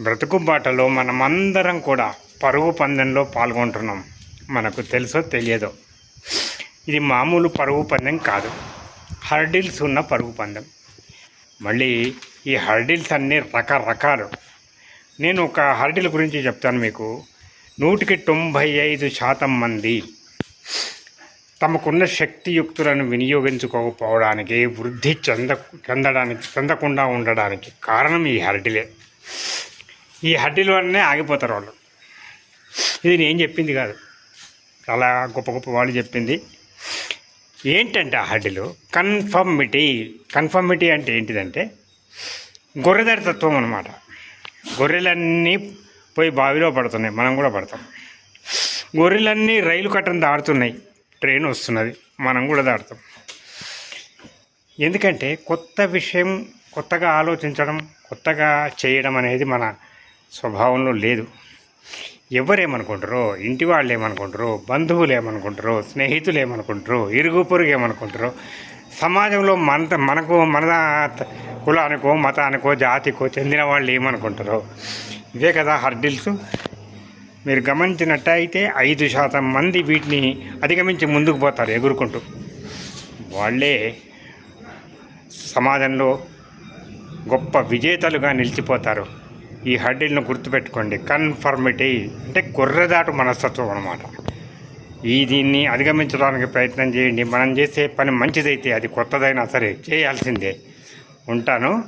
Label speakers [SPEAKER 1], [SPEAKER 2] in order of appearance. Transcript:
[SPEAKER 1] బ్రతుకు బాటలో మనమందరం కూడా పరుగు పందెంలో పాల్గొంటున్నాం. మనకు తెలుసో తెలియదో. ఇది మామూలు పరుగు పందెం కాదు. హర్డిల్స్ ఉన్న పరుగు పందెం. మళ్ళీ ఈ హర్డిల్స్ అన్నీ రకరకాలు. నేను ఒక హర్డిల్ గురించి చెప్తాను మీకు. నూటికి తొంభై ఐదు శాతం మంది తమకున్న శక్తియుక్తులను వినియోగించుకోకపోవడానికి వృద్ధి చెంద చెందడానికి చెందకుండా ఉండడానికి కారణం ఈ హర్డిలే. ఈ హడ్డీల వల్లనే ఆగిపోతారు వాళ్ళు. ఇది నేను చెప్పింది కాదు. చాలా గొప్ప గొప్ప వాళ్ళు చెప్పింది. ఏంటంటే ఆ హడ్డీలు? కన్ఫర్మిటీ. కన్ఫర్మిటీ అంటే ఏంటిదంటే గొర్రెదారి తత్వం అనమాట గొర్రెలన్నీ పోయి బావిలో పడుతున్నాయి. మనం కూడా పడతాం. గొర్రెలన్నీ రైలు కట్టను దాడుతున్నాయి ట్రైన్ వస్తున్నది. మనం కూడా దాడుతాం ఎందుకంటే కొత్త విషయం కొత్తగా ఆలోచించడం కొత్తగా చేయడం అనేది మన స్వభావంలో లేదు. ఎవరేమనుకుంటారో ఇంటి వాళ్ళు ఏమనుకుంటారో బంధువులు ఏమనుకుంటారో స్నేహితులు ఏమనుకుంటారో ఇరుగు పొరుగు ఏమనుకుంటారో సమాజంలో మన మనకు మన కులానికో మతానికో జాతికో చెందిన వాళ్ళు ఏమనుకుంటారో ఇవే కదా హర్డిల్స్ మీరు గమనించినట్టయితే ఐదు శాతం మంది వీటిని అధిగమించి ముందుకు పోతారు ఎగురుకుంటూ. వాళ్ళే సమాజంలో గొప్ప విజేతలుగా నిలిచిపోతారు. ఈ హడ్డీలను గుర్తుపెట్టుకోండి. కన్ఫర్మిటీ అంటే కుర్రదాటు మనస్తత్వం అనమాట ఈ దీన్ని అధిగమించడానికి ప్రయత్నం చేయండి. మనం చేసే పని మంచిదైతే అది కొత్తదైనా సరే చేయాల్సిందే. ఉంటాను.